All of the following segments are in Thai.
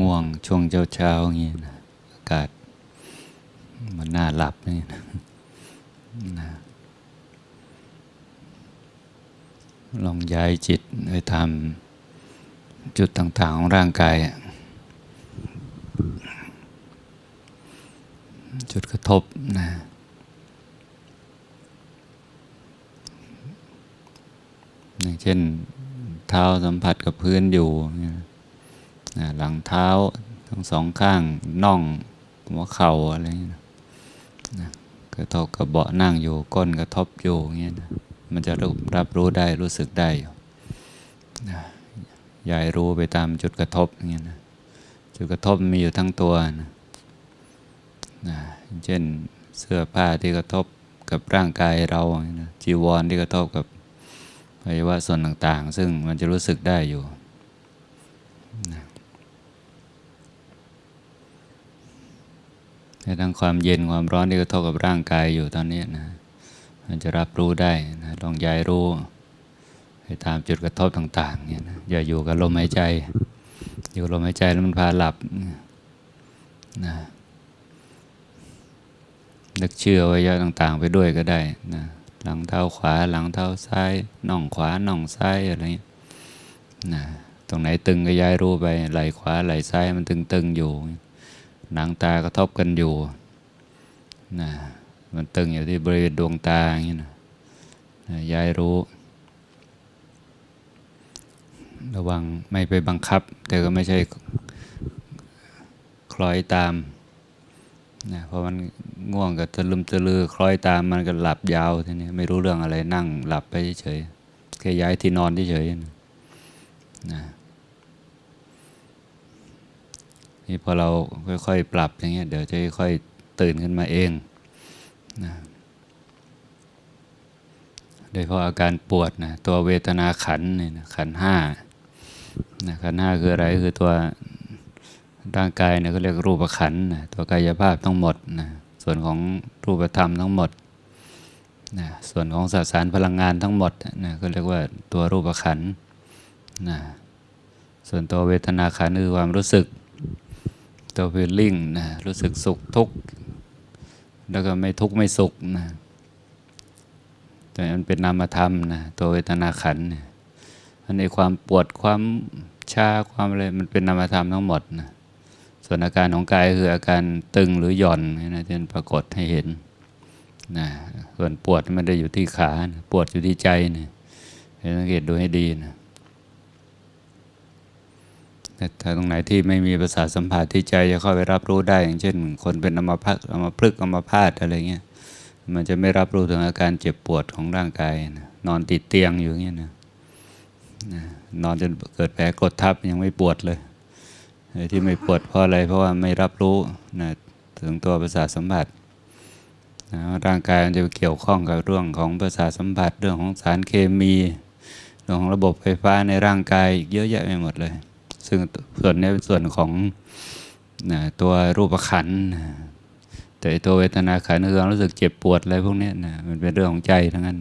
ง่วง ช่วงเช้าเช้าๆอย่างนี้นะอากาศมันน่าหลับนี่นะนะลองย้ายจิตไปทำจุดต่าง ๆ ของร่างกาย จุดกระทบนะอย่างเช่น เท้าสัมผัสกับพื้นอยู่เนี่ยนะ หลังเท้าทั้งสองข้างน่องหัวเข่าอะไรอย่างนี้นะกระทบกับเบาะนั่งอยู่ก้นกระทบอยู่อย่างเงี้ยนะมันจะรับรับรู้ได้รู้สึกได้อยู่นะยายรู้ไปตามจุดกระทบอย่างเงี้ยนะจุดกระทบมีอยู่ทั้งตัวนะนะเช่นเสื้อผ้าที่กระทบกับร่างกายเรานะจีวรที่กระทบกับอวัยวะส่วนต่าง ๆ ซึ่งมันจะรู้สึกได้อยู่นะ แต่ทั้งความเย็นความร้อนที่กระทบกับร่างกายอยู่ตอนนี้นะ มันจะรับรู้ได้นะลองย้ายรู้ไปตามจุดกระทบต่างๆเนี่ยนะอย่าอยู่กับลมหายใจ อยู่ลมหายใจแล้วมันพาหลับนะนึกเชื่อไว้ยะต่าง ๆ ไปด้วยก็ได้นะหลังเท้าขวาหลังเท้าซ้ายน่องขวาน่องซ้ายอะไรเงี้ยนะตรงไหนตึงก็ย้ายรู้ไปไหล่ขวาไหล่ซ้ายมันตึงๆอยู่ หนังตากระทบกันอยู่นะมันตึงอยู่ที่บริเวณดวงตาอย่างนี้นะนะย้ายรู้ ระวังไม่ไปบังคับ แต่ก็ไม่ใช่คล้อยตามนะเพราะมันง่วงกับตะลึมตะลือคล้อยตามมันก็หลับยาวทีนี้ไม่รู้เรื่องอะไรนั่งหลับไปเฉยแค่ย้ายที่นอนเฉยๆนะ นี่พอเราค่อยๆ ปรับอย่างเงี้ยเดี๋ยวจะค่อยๆตื่นขึ้นมาเองนะโดยเฉพาะอาการปวดนะตัวเวทนาขันเนี่ยนะขันห้านะขันห้าคืออะไรคือตัวร่างกายเนี่ยก็เรียกรูปขันนะตัวกายภาพทั้งหมดนะส่วนของรูปธรรมทั้งหมดนะส่วนของสสารพลังงานทั้งหมดนะก็เรียกว่าตัวรูปขันนะส่วนตัวเวทนาขันคือความรู้สึก ตัวฟีลลิ่งนะรู้สึกสุขทุกข์แล้วก็ไม่ทุกข์ไม่สุขนะแต่มันเป็นนามธรรมนะตัวเวทนาขันเนี่ยอันในความปวดความชาความอะไรมันเป็นนามธรรมทั้งหมดนะส่วนอาการของกายคืออาการตึงหรือหย่อนนะที่ปรากฏให้เห็นนะส่วนปวดมันได้อยู่ที่ขานะปวดอยู่ที่ใจนะสังเกตดูให้ดีนะ ถ้าตรงไหนที่ไม่มีประสาทสัมผัสที่ใจจะเข้าไปรับรู้ได้ อย่างเช่น คนเป็นอัมพาตอัมพฤกอัมพาตอะไรเงี้ยมันจะไม่รับรู้ถึงอาการเจ็บปวดของร่างกายนะนอนติดเตียงอยู่เงี้ยนะนอนจนเกิดแผลกดทับยังไม่ปวดเลยที่ไม่ปวดเพราะอะไรเพราะว่าไม่รับรู้นะถึงตัวประสาทสัมผัสนะร่างกายมันจะเกี่ยวข้องกับเรื่องของประสาทสัมผัสเรื่องของสารเคมีเรื่องของระบบไฟฟ้าในร่างกายเยอะแยะไปหมดเลย ซึ่งส่วนนี้เป็นส่วนของนะตัวรูปขันนะแต่ตัวเวทนาขันคือความรู้สึกเจ็บปวดอะไรพวกนี้นะมันเป็นเรื่องของใจทั้งนั้น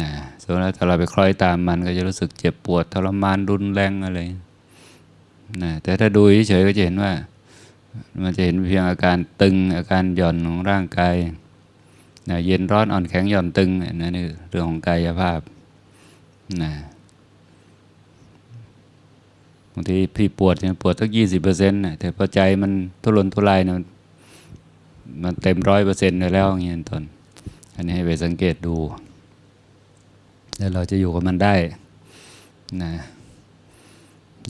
นะส่วนแล้วถ้าเราไปคล้อยตามมันก็จะรู้สึกเจ็บปวดทรมานรุนแรงอะไรนะแต่ถ้าดูเฉยๆก็จะเห็นว่า มันจะเห็นเพียงอาการตึงอาการหย่อนของร่างกายนะเย็นร้อนอ่อนแข็งหย่อนตึงนะนี่เรื่องของกายภาพนะ บางทีพี่ปวดเนี่ยปวดสักยี่สิบเปอร์เซ็นต์แต่พอใจมันทุรนทุรายนะมันมันเต็มร้อยเปอร์เซ็นต์แล้วอย่างเงี้ยต้นอันนี้ให้ไปสังเกตดู แล้วเราจะอยู่กับมันได้นะ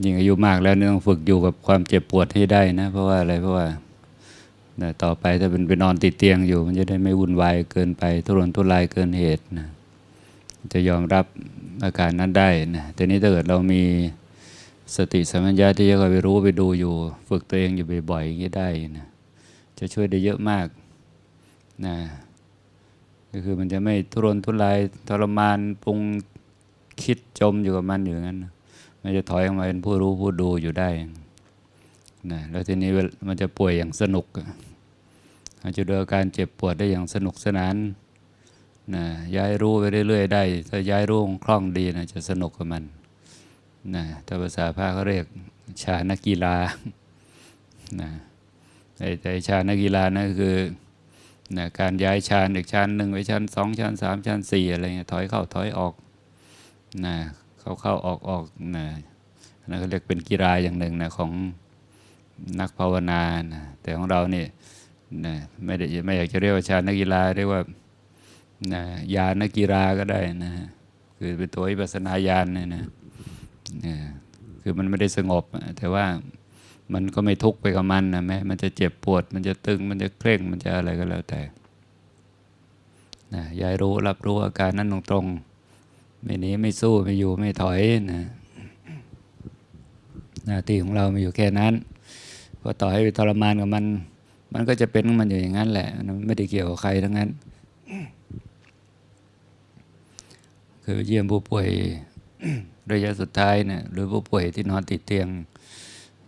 ยิ่งอายุมากแล้วเนี่ยต้องฝึกอยู่กับความเจ็บปวดให้ได้นะ เพราะว่าอะไรเพราะว่าต่อไปถ้าเป็นไปนอนติดเตียงอยู่ มันจะได้ไม่วุ่นวายเกินไป ทุรนทุรายเกินเหตุนะจะยอมรับอาการนั้นได้นะแต่นี้ถ้าเกิดเรามี สติสัมปชัญญะที่จะคอยไปรู้ไปดูอยู่ ฝึกตัวเองอยู่บ่อยๆอย่างนี้ได้นะจะช่วยได้เยอะมากนะก็คือมันจะไม่ทุรนทุรายทรมานปรุงคิดจมอยู่กับมันอยู่งั้น มันจะถอยออกมาเป็นผู้รู้ผู้ดูอยู่ได้นะแล้วทีนี้มันจะป่วยอย่างสนุกอาจจะดูอาการเจ็บปวดได้อย่างสนุกสนานนะย้ายรู้ไปเรื่อยๆได้ ถ้าย้ายรู้คล่องดีนะจะสนุกกับมัน นะถ้าภาษาพาเขาเรียกชานักกีฬานะแต่ชานักกีฬานั่นคือนะการย้ายชานจากชานหนึ่งไปชานสองชานสามชานสี่อะไรเงี้ยถอยเข้าถอยออกนะเข้าเข้าออกออกนะนั่นก็เรียกเป็นกีฬาอย่างหนึ่งนะของนักภาวนานะแต่ของเราเนี่ยนะไม่ได้ไม่อยากจะเรียกว่าชานักกีฬาเรียกว่านะยานักกีฬาก็ได้นะคือเป็นตัววิปัสนาญาณเนี่ยนะนะ คือมันไม่ได้สงบ แต่ว่ามันก็ไม่ทุกข์ไปกับมันนะแม้มันจะเจ็บปวด มันจะตึงมันจะเคร่งมันจะอะไรก็แล้วแต่นะยายรู้รับรู้อาการนั้นตรงๆไม่หนีไม่สู้ไม่อยู่ไม่ถอยนะหน้าที่ของเรามีอยู่แค่นั้นพอต่อให้ไปทรมานกับมัน มันก็จะเป็นมันอยู่อย่างนั้นแหละมันไม่ได้เกี่ยวกับใครทั้งนั้นคือเยี่ยมผู้ป่วย ระยะสุดท้ายเนี่ยหรือผู้ป่วยที่นอนติดเตียง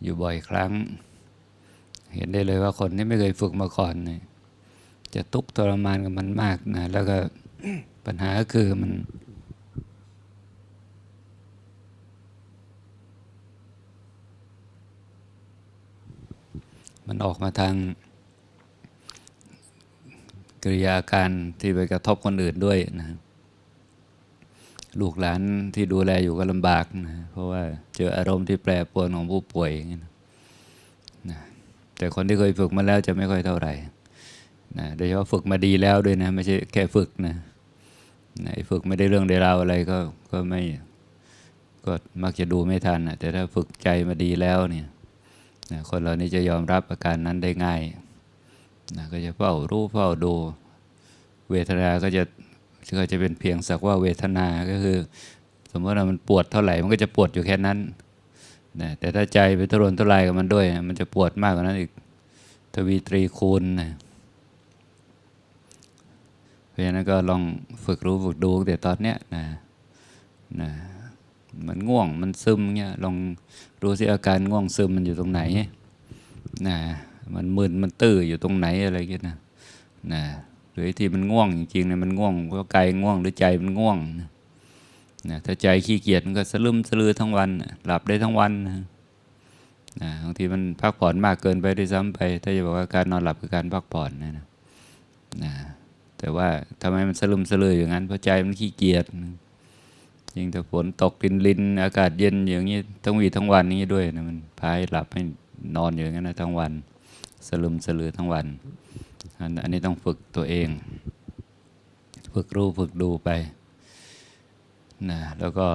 อยู่บ่อยครั้ง เห็นได้เลยว่าคนที่ไม่เคยฝึกมาก่อนเนี่ยจะทุกข์ทรมานกับมันมากนะแล้วก็ปัญหาก็คือมันมันออกมาทางกริยาการที่ไปกระทบคนอื่นด้วยนะ ลูกหลานที่ดูแลอยู่ก็ลำบากนะเพราะว่าเจออารมณ์ที่แปรปรวนของผู้ป่วยอย่างนี้นะแต่คนที่เคยฝึกมาแล้วจะไม่ค่อยเท่าไหร่นะโดยเฉพาะฝึกมาดีแล้วด้วยนะไม่ใช่แค่ฝึกนะนะฝึกไม่ได้เรื่องได้ราวอะไรก็ก็ไม่ก็มักจะดูไม่ทันนะแต่ถ้าฝึกใจมาดีแล้วเนี่ยนะคนเรานี่จะยอมรับอาการนั้นได้ง่ายนะก็จะเฝ้ารู้เฝ้าดู เวทนาก็จะ ก็จะเป็นเพียงสักว่าเวทนา ก็คือ สมมติว่ามันปวดเท่าไหร่ มันก็จะปวดอยู่แค่นั้นนะแต่ถ้าใจไปทุรนทุรายกับมันด้วย มันจะปวดมากกว่านั้นอีกทวีตรีคูณนะเพราะฉะนั้นก็ลองฝึกรู้ฝึกดูแต่ตอนเนี้ยนะนะมันง่วงมันซึมเงี้ยลองรู้สิอาการง่วงซึมมันอยู่ตรงไหนนะมันมึนมันตื้ออยู่ตรงไหนอะไรเงี้ยนะนะ รือที่มันง่วงจริงๆเนี่ยมันง่วงเพราะกายง่วงหรือใจมันง่วงนะถ้าใจขี้เกียจมันก็สลืมสลือทั้งวัน หลับได้ทั้งวันนะบางทีมันพักผ่อนมากเกินไปด้วยซ้ำไป ถ้าจะบอกว่าการนอนหลับคือการพักผ่อนนะนะนะแต่ว่าทำไมมันสลืมสลืออย่างนั้นเพราะใจมันขี้เกียจยิ่งถ้าฝนตกลินลินอากาศเย็นอย่างนี้ทั้งวีทั้งวันนี้ด้วยนะมันพาให้หลับให้นอนอยู่อย่างนั้นนะทั้งวัน สลืมสลือทั้งวัน อันนี้ต้องฝึกตัวเอง ฝึกรู้ฝึกดูไปนะแล้วก็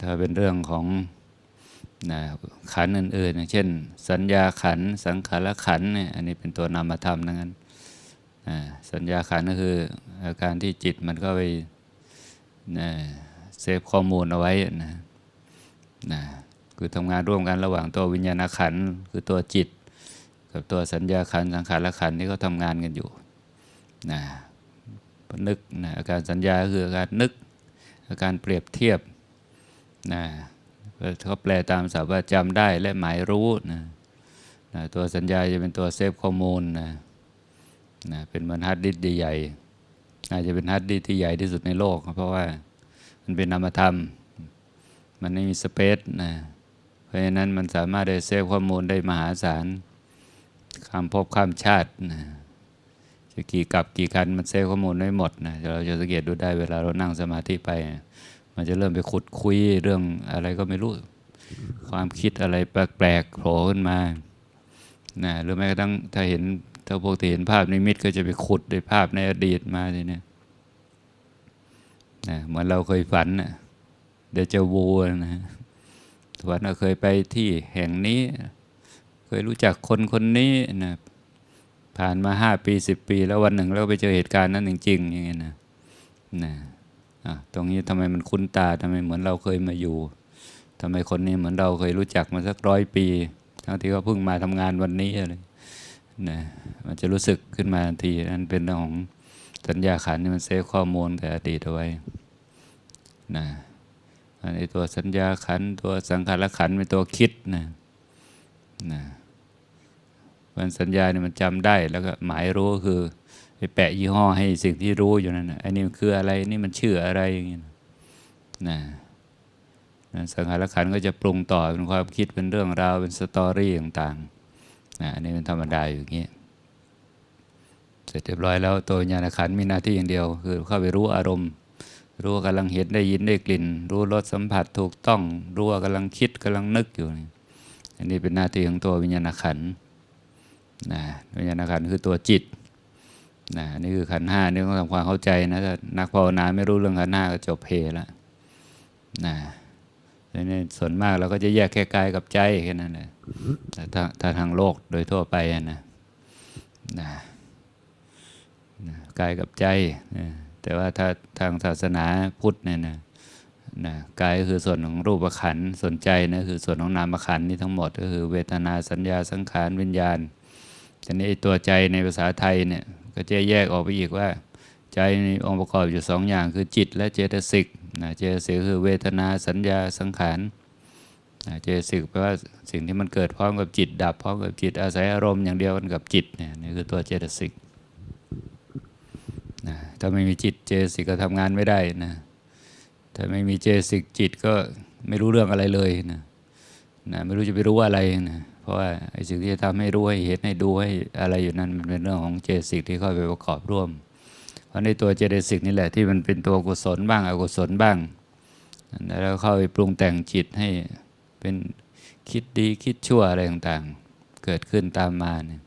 ถ้าเป็นเรื่องของนะขันอื่นๆ เช่น สัญญาขัน สังขารขันเนี่ยอันนี้เป็นตัวนามธรรมทั้งนั้นนะสัญญาขันก็คืออาการที่จิตมันก็ไปนะเซฟข้อมูลเอาไว้นะนะคือทำงานร่วมกันระหว่างตัววิญญาณขันคือตัวจิต กับตัวสัญญาขันสังขารขันที่เขาทำงานกันอยู่นะนึกนะอาการสัญญาคืออาการนึก อาการเปรียบเทียบนะเขาแปลตามศัพท์ว่าจำได้และหมายรู้นะนะตัวสัญญาจะเป็นตัวเซฟข้อมูลนะนะเป็นเหมือนฮาร์ดดิสก์ใหญ่อาจจะเป็นฮาร์ดดิสก์ที่ใหญ่ที่สุดในโลก เพราะว่ามันเป็นนามธรรม มันไม่มีสเปซนะเพราะฉะนั้นมันสามารถได้เซฟข้อมูลได้มหาศาล ข้ามภพข้ามชาตินะจะกี่กับกี่กันมันเซฟข้อมูลไม่หมดนะเราจะสังเกตดูได้เวลาเรานั่งสมาธิไป มันจะเริ่มไปขุดคุยเรื่องอะไรก็ไม่รู้ ความคิดอะไรแปลกๆโผล่ขึ้นมานะหรือแม้กระทั่งถ้าเห็นถ้าพวกที่เห็นภาพนิมิตก็จะไปขุดในภาพในอดีตมาทีเนี้ยนะเหมือนเราเคยฝันนะเดี๋ยวจะวูนะฝันว่าเคยไปที่แห่งนี้ เคยรู้จักคนคนนี้นะผ่านมาห้าปีสิบปี แล้ววันหนึ่งเราไปเจอเหตุการณ์นั้นจริงๆอย่างเงี้ยนะนะตรงนี้ทำไมมันคุ้นตาทำไมเหมือนเราเคยมาอยู่ทำไมคนนี้เหมือนเราเคยรู้จักมาสักร้อยปี ทั้งที่เขาเพิ่งมาทำงานวันนี้อะไรนะมันจะรู้สึกขึ้นมาทันทีนั่นเป็นเรื่องของสัญญาขันที่มันเซฟข้อมูลแต่อดีตเอาไว้นะอันนี้ตัวสัญญาขันตัวสังขารขันเป็นตัวคิดนะนะ มันสัญญาเนี่ยมันจำได้ แล้วก็หมายรู้คือไปแปะยี่ห้อให้สิ่งที่รู้อยู่นั่นนะอันนี้คืออะไรนี่มันชื่ออะไรอย่างเงี้ยนะนะสังขารขันก็จะปรุงต่อเป็นความคิดเป็นเรื่องราวเป็นสตอรี่ต่างๆนะอันนี้เป็นธรรมดาอยู่อย่างนี้เสร็จเรียบร้อยแล้วตัวญาณขันมีหน้าที่อย่างเดียว คือเข้าไปรู้อารมณ์ รู้ว่ากำลังเห็นได้ยินได้กลิ่น รู้รสสัมผัสถูกต้อง รู้ว่ากำลังคิดกำลังนึกอยู่ อันนี้เป็นหน้าที่ของตัววิญญาณขันธ์ นะวิญญาณขันคือตัวจิตนะนี่คือขันห้านี่ต้องทำความเข้าใจนะถ้านักภาวนาไม่รู้เรื่องขันห้าก็จบเพละนะดังนี้ส่วนมากเราก็จะแยกแค่กายกับใจแค่นั้นแหละแต่ถ้าทางโลกโดยทั่วไปนะนะนะกายกับใจนะแต่ว่าถ้าทางศาสนาพุทธเนี่ยนะนะกายก็คือส่วนของรูปขันธ์ส่วนใจนะคือส่วนของนามขันธ์นี่ทั้งหมด ก็คือเวทนาสัญญาสังขารวิญญาณ ทีนี้ตัวใจในภาษาไทยเนี่ยก็จะแยกออกไปอีกว่า ใจมีองค์ประกอบอยู่สองอย่างคือจิตและเจตสิกนะเจตสิกคือเวทนาสัญญาสังขารนะเจตสิกแปลว่าสิ่งที่มันเกิดพร้อมกับจิต ดับพร้อมกับจิตอาศัยอารมณ์อย่างเดียวกันกับจิตเนี่ยนี่คือตัวเจตสิกนะถ้าไม่มีจิตเจตสิกก็ทำงานไม่ได้นะถ้าไม่มีเจตสิกจิตก็ไม่รู้เรื่องอะไรเลยนะนะไม่รู้จะไปรู้อะไรนะ เพราะว่าไอ้สิ่งที่จะทำให้รู้ให้เห็นให้ดูให้อะไรอยู่นั้นมันเป็นเรื่องของเจตสิกที่เข้าไปประกอบร่วม เพราะในตัวเจตสิกนี่แหละที่มันเป็นตัวกุศลบ้างอกุศลบ้างแล้วเข้าไปปรุงแต่งจิตให้เป็นคิดดีคิดชั่วอะไรต่างๆ เกิดขึ้นตามมาเนี่ย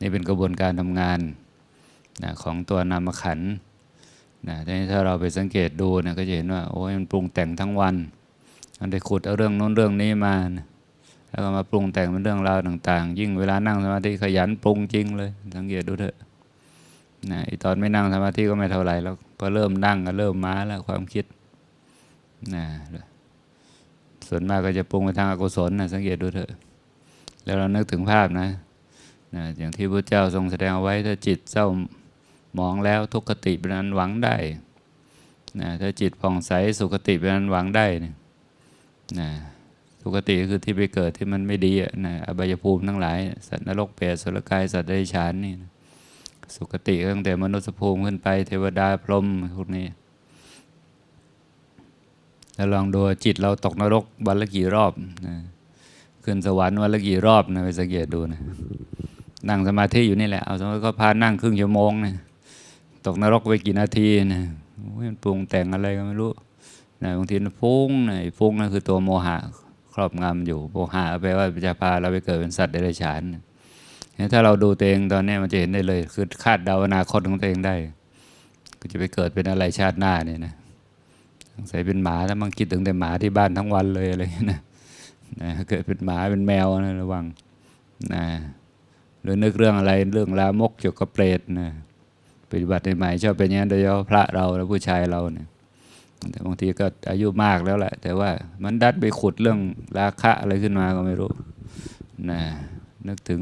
นี่เป็นกระบวนการทำงานนะของตัวนามขันนะทีนี้ถ้าเราไปสังเกตดูนะก็จะเห็นว่าโอ้ยมันปรุงแต่งทั้งวัน มันได้ขุดเอาเรื่องโน้นเรื่องนี้มานะ แล้วก็มาปรุงแต่งเป็นเรื่องราวต่าง ๆ ยิ่งเวลานั่งสมาธิขยันปรุงจริงเลย สังเกตดูเถอะนะตอนไม่นั่งสมาธิก็ไม่เท่าไหร่แล้วพอเริ่มนั่งก็เริ่มมาแล้วความคิดนะส่วนมากก็จะปรุงไปทางอกุศลนะสังเกตดูเถอะ แล้วเรานึกถึงภาพนะนะอย่างที่พระเจ้าทรงแสดงเอาไว้ถ้าจิตเศร้ามองแล้วทุกขติเป็นอันหวังได้นะถ้าจิตผ่องใสสุขติเป็นอันหวังได้นะนะ สุขติคือที่ไปเกิดที่มันไม่ดีนะอบายภูมิทั้งหลาย สัตว์นรกเปรตสุรกาย สัตว์เดรัจฉานนี่นะสุขติตั้งแต่มนุษย์ภูมิขึ้นไป เทวดาพรหมพวกนี้แล้วลองดูจิตเราตกนรกวันละกี่รอบนะขึ้นสวรรค์วันละกี่รอบนะไปสังเกตดูนะนั่งสมาธิอยู่นี่แหละเอาสมมติก็พานั่งครึ่งชั่วโมงนี่ยตกนรกไปกี่นาทีนะมันปรุงแต่งอะไรก็ไม่รู้นะบางทีมันฟุ้งนะฟุ้งนั่นคือตัวโมหะ ครอบงำอยู่โมหะแปลว่าจะพาเราไปเกิดเป็นสัตว์เดรัจฉานถ้าเราดูตัวเองตอนนี้มันจะเห็นได้เลย คือคาดเดาอนาคตของตัวเองได้ก็จะไปเกิดเป็นอะไรชาติหน้าเนี่ยนะสงสัยเป็นหมาแล้วมันคิดถึงแต่หมาที่บ้านทั้งวันเลยอะไรอย่างเงี้ยนะนะเกิดเป็นหมาเป็นแมวนะระวังนะหรือนึกเรื่องอะไรเรื่องลามกเกี่ยวกับเปรตนะปฏิบัติใหม่ชอบเป็นอย่างนั้นโดยเฉพาะพระเราและผู้ชายเราเนี่ย แต่บางทีก็อายุมากแล้วแหละ แต่ว่ามันดัดไปขุดเรื่องราคะอะไรขึ้นมาก็ไม่รู้นะนึกถึง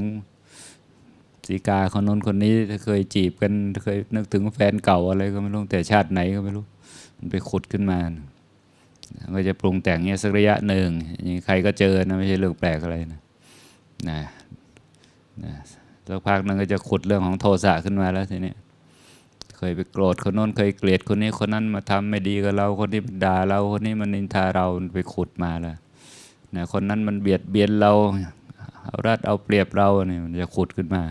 สีกาคนนู้นคนนี้เคยจีบกันเคยนึกถึงแฟนเก่าอะไรก็ไม่รู้แต่ชาติไหนก็ไม่รู้ มันไปขุดขึ้นมา ก็จะปรุงแต่งเงี้ยสักระยะหนึ่งอย่างใครก็เจอนะไม่ใช่เรื่องแปลกอะไรนะนะนะสักพักนึงก็จะขุดเรื่องของโทสะขึ้นมาแล้วทีนี้ เคยไปโกรธคนโน้นเคยเกลียดคนนี้คนนั้นมาทำไม่ดีกับเรา คนนี้มันด่าเราคนนี้มันนินทาเราไปขุดมาแล้วนะคนนั้นมันเบียดเบียนเราเอารัดเอาเปรียบเราเนี่ยมันจะขุดขึ้นมา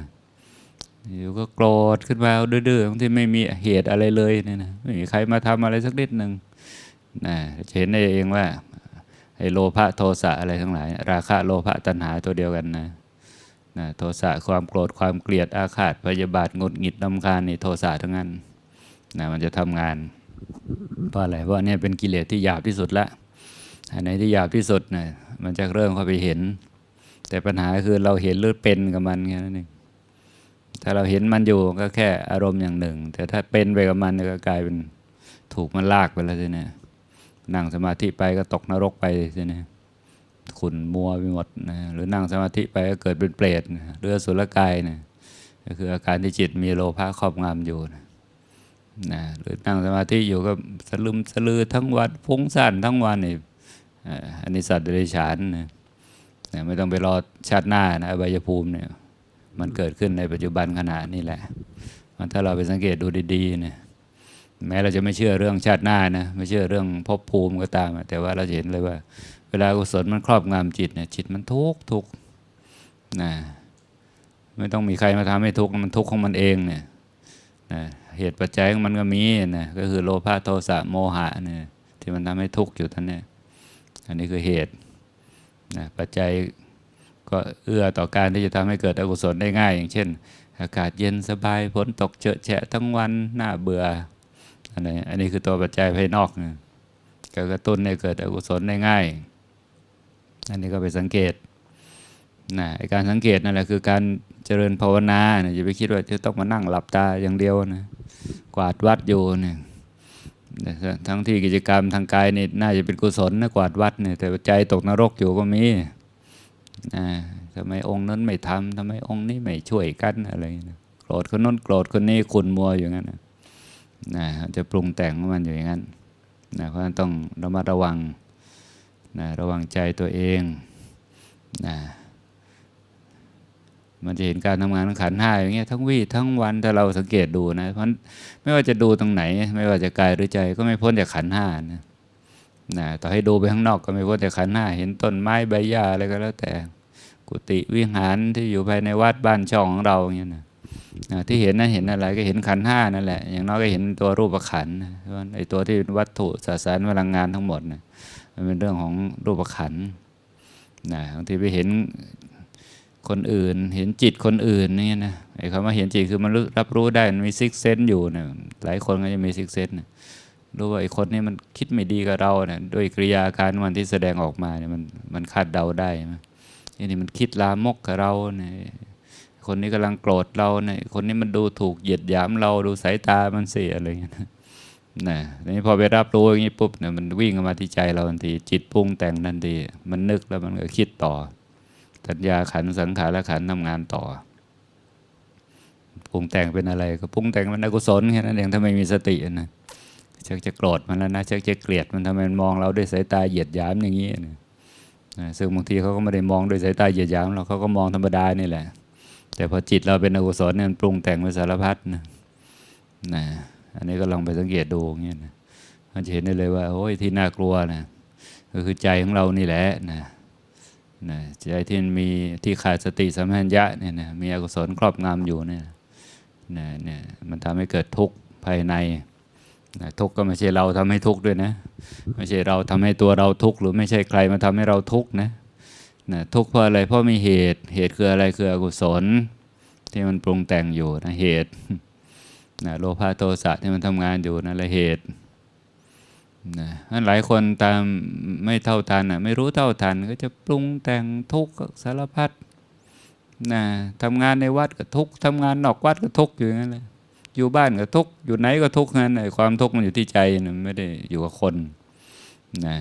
อยู่ก็โกรธขึ้นมาดื้อๆบางที่ไม่มีเหตุอะไรเลยเนี่ยนะไม่มีใครมาทำอะไรสักนิดหนึ่งนะจะเห็นได้เองว่าไอ้โลภะโทสะอะไรทั้งหลาย ราคะโลภะตัณหาตัวเดียวกันนะ นะโทสะความโกรธความเกลียดอาฆาตพยาบาทงดหงิดนำคาญนี่โทสะทั้งนั้นนะมันจะทำงานเพราะอะไรเพราะเนี่ยเป็นกิเลสที่หยาบที่สุดละอันไหนที่หยาบที่สุดนะมันจะเริ่มเข้าไปเห็น แต่ปัญหาคือเราเห็นหรือเป็นกับมันแค่นั้นเองถ้าเราเห็นมันอยู่ก็แค่อารมณ์อย่างหนึ่ง แต่ถ้าเป็นไปกับมันก็กลายเป็นถูกมันลากไปแล้วทีนี้นั่งสมาธิไปก็ตกนรกไปทีนี้ ขุนมัวไปหมดนะหรือนั่งสมาธิไปก็เกิดเป็นเปรตนะเรือสุรกายนะก็คืออาการที่จิตมีโลภะครอบงำอยู่นะนะหรือนั่งสมาธิอยู่ก็สลืมสลือทั้งวันฟุ้งซ่านทั้งวันนี่ยอันนี้สัตว์เดรัจฉานนะนะไม่ต้องไปรอชาติหน้านะอบายภูมิเนี่ยมันเกิดขึ้นในปัจจุบันขณะนี่แหละมันถ้าเราไปสังเกตดูดีๆเนี่ย แม้เราจะไม่เชื่อเรื่องชาติหน้านะไม่เชื่อเรื่องภพภูมิก็ตาม แต่ว่าเราจะเห็นเลยว่า เวลากุศลมันครอบงำจิตเนี่ยจิตมันทุกข์ทุกข์นะไม่ต้องมีใครมาทำให้ทุกข์มันทุกข์ของมันเองเนี่ยนะเหตุปัจจัยของมันก็มีนะก็คือโลภะโทสะโมหะเนี่ยที่มันทำให้ทุกข์อยู่ท่านเนี่ยอันนี้คือเหตุนะปัจจัยก็เอื้อต่อการที่จะทำให้เกิดอกุศลได้ง่าย อย่างเช่น อากาศเย็นสบายฝนตกเจอะแฉะทั้งวันน่าเบื่อ อะไรอันนี้คือตัวปัจจัยภายนอกนะก็กระตุ้นให้เกิดอกุศลได้ง่าย อันนี้ก็ไปสังเกตนะไอการสังเกตนั่นแหละคือการเจริญภาวนานะอย่าไปคิดว่าจะต้องมานั่งหลับตาอย่างเดียวนะกวาดวัดอยู่เนี่ยทั้งที่กิจกรรมทางกายนี่น่าจะเป็นกุศลนะกวาดวัดเนี่ยแต่ใจตกนรกอยู่ก็มีนะทำไมองค์นั้นไม่ทำทำไมองค์นี้ไม่ช่วยกันอะไรนะโกรธคนนั้นโกรธคนนี้ขุนมัวอย่างนั้นนะ นะจะปรุงแต่งของมันอยู่อย่างนั้นนะเพราะฉะนั้นต้องระมัดระวังนะระวังใจตัวเองนะมันจะเห็นการทำงานของขันห้าอย่างเงี้ยทั้งวี่ทั้งวันถ้าเราสังเกตดูนะเพราะไม่ว่าจะดูตรงไหน ไม่ว่าจะกายหรือใจก็ไม่พ้นจากขันห้านะนะต่อให้ดูไปข้างนอกก็ไม่พ้นจากขันห้าเห็นต้นไม้ใบหญ้าอะไรก็แล้วแต่ กุฏิวิหารที่อยู่ภายในวัดบ้านช่องของเราอย่างเงี้ยนะ ที่เห็นนั้นเห็นอะไรก็เห็นขันห้านั่นแหละ อย่างน้อยก็เห็นตัวรูปขันไอ้ตัวที่เป็นวัตถุสสารพลังงานทั้งหมดนะมันเป็นเรื่องของรูปขันนะบางทีไปเห็นคนอื่น เห็นจิตคนอื่นนี่นะไอ้คำว่าเห็นจิตคือมันรับรู้ได้มันมีซิกเซนอยู่นะหลายคนก็จะมีซิกเซนนะรู้ว่าไอ้คนนี้มันคิดไม่ดีกับเราเนะด้วยกริยาการมันที่แสดงออกมาเนี่ยมันมันคาดเดาได้นะทีนี้มันคิดลามกกับเราเนี่ย คนนี้กำลังโกรธเราเนี่ยคนนี้มันดูถูกเหยียดหยามเราดูสายตามันเสียอะไรอย่างเงี้ยนะนะทีนี้พอไปรับรู้อย่างนี้ปุ๊บเนี่ยมันวิ่งเข้ามาที่ใจเราทันที จิตปรุงแต่งทันทีมันนึกแล้วมันก็คิดต่อ สัญญาขันสังขารขันธ์ทำงานต่อปรุงแต่งเป็นอะไรก็ปรุงแต่งเป็นอกุศลแค่นั้นเองถ้าไม่มีสตินะชักจะโกรธมันแล้วนะชักจะเกลียดมันทำไมมองเราด้วยสายตาเหยียดหยามอย่างนี้นะนะซึ่งบางทีเขาก็ไม่ได้มองด้วยสายตาเหยียดหยามเราเขาก็มองธรรมดานี่แหละ แต่พอจิตเราเป็นอกุศลเนี่ยมันปรุงแต่งไปสารพัดนะนะอันนี้ก็ลองไปสังเกตดูเงี้ยนะมันจะเห็นได้เลยว่าโอ้ยที่น่ากลัวนะก็คือใจของเรานี่แหละนะนะใจที่มีที่ขาดสติสัมปชัญญะเนี่ยนะมีอกุศลครอบงำอยู่เนี่ยนะเนี่ยมันทำให้เกิดทุกข์ภายในนะทุกข์ก็ไม่ใช่เราทำให้ทุกข์ด้วยนะ ไม่ใช่เราทำให้ตัวเราทุกข์หรือไม่ใช่ใครมาทำให้เราทุกข์นะ นะทุกข์เพราะอะไรเพราะมีเหตุ เหตุคืออะไรคืออกุศล ที่มันปรุงแต่งอยู่นะเหตุนะโลภะโทสะที่มันทำงานอยู่นั่นแหละเหตุนะนั้นหลายคนตามไม่เท่าทันอนะไม่รู้เท่าทันก็จะปรุงแต่งทุกข์สารพัดนะทำงานในวัดก็ทุกข์ทำงานนอกวัดก็ทุกข์อยู่อย่างนั้นเลยอยู่บ้านก็ทุกข์อยู่ไหนก็ทุกข์นั้นไอ้ความทุกข์มันอยู่ที่ใจนะไม่ได้อยู่กับคนนะ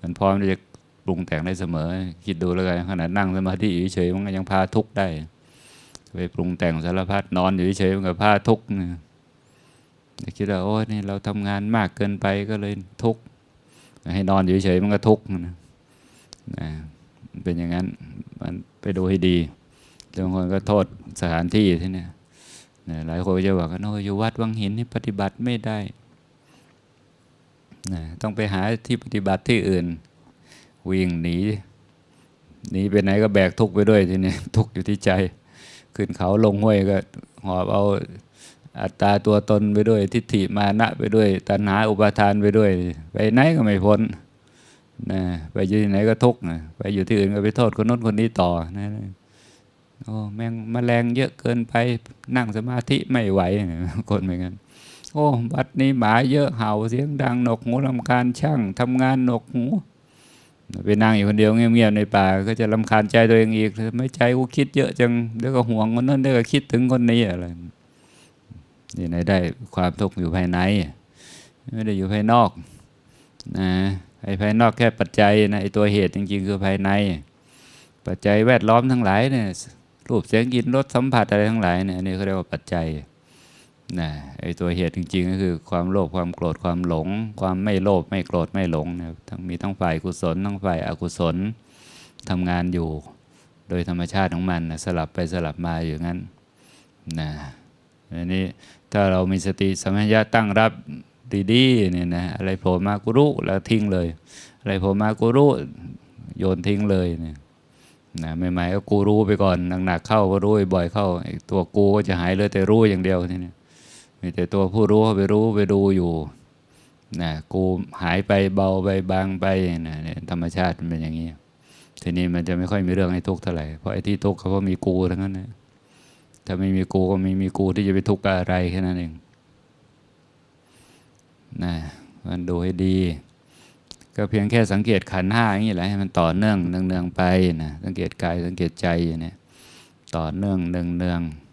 มันพร้อมที่จะ ปรุงแต่งได้เสมอ คิดดูแล้วกันขนาดนั่งสมาธิอยู่เฉยๆมันก็ยังพาทุกข์ได้ไปปรุงแต่งสารพัดนอนอยู่เฉยๆมันก็พาทุกข์นะคิดว่าโอ้นี่เราทำงานมากเกินไปก็เลยทุกข์ให้นอนอยู่เฉยๆมันก็ทุกข์นะนะเป็นอย่างนั้นมันไปดูให้ดีบางคนก็โทษสถานที่ที่เนี่ยหลายคนจะบอกว่าโอ้อยู่วัดวังหินนี่ปฏิบัติไม่ได้นะต้องไปหาที่ปฏิบัติที่อื่น วิ่งหนีหนีไปไหนก็แบกทุกข์ไปด้วยทีนี้ทุกข์อยู่ที่ใจ ขึ้นเขาลงห้วยก็หอบเอาอัตตาตัวตนไปด้วย ทิฏฐิมานะไปด้วย ตัณหาอุปาทานไปด้วย ไปไหนก็ไม่พ้นนะไปอยู่ที่ไหนก็ทุกข์นะไปอยู่ที่อื่นก็ไปโทษคนนู้นคนนี้ต่อนะโอ้แมงมแมลงเยอะเกินไปนั่งสมาธิไม่ไหวคนเหมือนกันโอ้วัดนี้หมาเยอะเห่าเสียงดังหนกหูลำคาญช่างทำงานหนกหู ไปนั่งอยู่คนเดียวเงียบๆในป่า ก็จะลำคาญใจตัวเองอีกไม่ใจกูคิดเยอะจังเดี๋ยวก็ห่วงคนนั้นเดี๋ยวก็คิดถึงคนนี้อะไรนี่ไหนได้ความทุกข์อยู่ภายใน ไม่ได้อยู่ภายนอกนะไอ้ภายนอกแค่ปัจจัยนะไอ้ตัวเหตุจริงๆ คือภายใน ปัจจัยแวดล้อมทั้งหลายเนี่ยรูปเสียงกลิ่นรสสัมผัสอะไรทั้งหลายเนี่ยอันนี้เขาเรียกว่าปัจจัย นะไอ้ตัวเหตุจริง ๆ ก็คือความโลภความโกรธความหลง ความไม่โลภไม่โกรธไม่หลงนะทั้งมีทั้งฝ่ายกุศลทั้งฝ่ายอกุศลทำงานอยู่ โดยธรรมชาติของมันนะสลับไปสลับมาอยู่งั้นนะอันนี้ถ้าเรามีสติสัมปชัญญะตั้งรับดีๆเนี่ยนะอะไรโผล่มากูรู้แล้วทิ้งเลย อะไรโผล่มากูรู้โยนทิ้งเลยเนี่ยนะใหม่ๆก็กูรู้ไปก่อนหนักๆเข้าก็รู้บ่อยเข้าตัวกูก็จะหายเลยแต่รู้อย่างเดียวทีนี้ มีแต่ตัวผู้รู้เขาไปรู้ไปดูอยู่นะกูหายไปเบาไปบางไปนะธรรมชาติมันเป็นอย่างนี้ ทีนี้มันจะไม่ค่อยมีเรื่องให้ทุกข์เท่าไหร่ เพราะไอ้ที่ทุกข์เขาก็มีกูทั้งนั้นนะถ้าไม่มีกูก็ไม่มีกูที่จะไปทุกข์อะไรแค่นั้นเองนะมันดูให้ดี ก็เพียงแค่สังเกตขันห้าอย่างนี้แหละให้มันต่อเนื่องเนืองๆไปนะสังเกตกายสังเกตใจอย่างนี้ต่อเนื่องเนืองๆ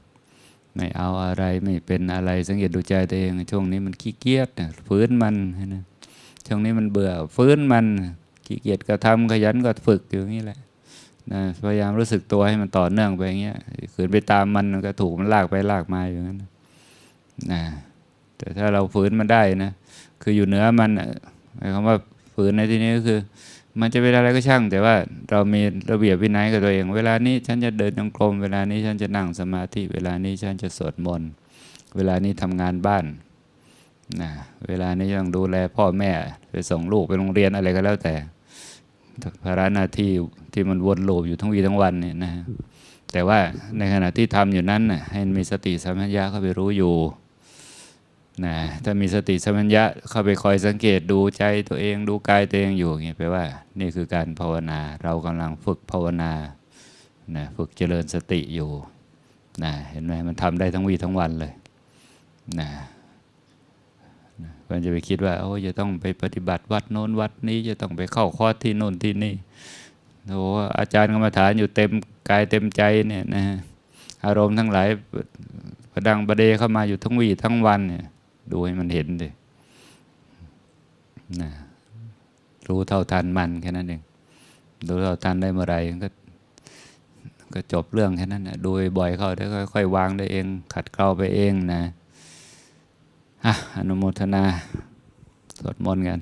ไม่เอาอะไรไม่เป็นอะไรสังเกตดูใจตัวเอง ช่วงนี้มันขี้เกียจนะฟื้นมันนะช่วงนี้มันเบื่อฟื้นมันขี้เกียจก็ทำขยันก็ฝึกอยู่างนี้แหละนะพยายามรู้สึกตัวให้มันต่อเนื่องไปอย่างเงี้ยขืนไปตามมันก็ถูกมันลากไปลากมาอย่างนั้นนะแต่ถ้าเราฝืนมันได้นะคืออยู่เหนือมันหมายความว่าฝืนในที่นี้ก็คือ มันจะเป็นอะไรก็ช่าง แต่ว่าเรามีระเบียบวินัยกับตัวเอง เวลานี้ฉันจะเดินจงกรมเวลานี้ฉันจะนั่งสมาธิ เวลานี้ฉันจะสวดมนต์เวลานี้ทำงานบ้านนะเวลานี้ต้องดูแลพ่อแม่ไปส่งลูกไปโรงเรียนอะไรก็แล้วแต่ภาระหน้าที่ที่มันวนลูปอยู่ทั้งวีทั้งวันเนี่ยนะแต่ว่าในขณะที่ทำอยู่นั้นน่ะให้มีสติสัมปชัญญะเข้าไปรู้อยู่ นะถ้ามีสติสัมปชัญญะเข้าไปคอยสังเกตดูใจตัวเองดูกายตัวเองอยู่อย่างเงี้ยแปลว่า นี่คือการภาวนา เรากำลังฝึกภาวนานะฝึกเจริญสติอยู่นะเห็นไหมมันทำได้ทั้งวีทั้งวันเลยนะมันจะไปคิดว่าโอ้จะต้องไปปฏิบัติวัดโน้นวัดนี้จะต้องไปเข้าคอร์สที่โน่นที่นี่โอ้อาจารย์กรรมฐานอยู่เต็มกายเต็มใจเนี่ยนะอารมณ์ทั้งหลายประดังประเดเข้ามาอยู่ทั้งวีทั้งวันเนี่ย ดูให้มันเห็นดินะรู้เท่าทันมันแค่นั้นเองรู้เท่าทันได้เมื่อไรก็ก็จบเรื่องแค่นั้นนะดูบ่อยเข้าได้ค่อยๆวางได้เอง ขัดเกลาไปเองนะอะอนุโมทนาสวดมนต์กัน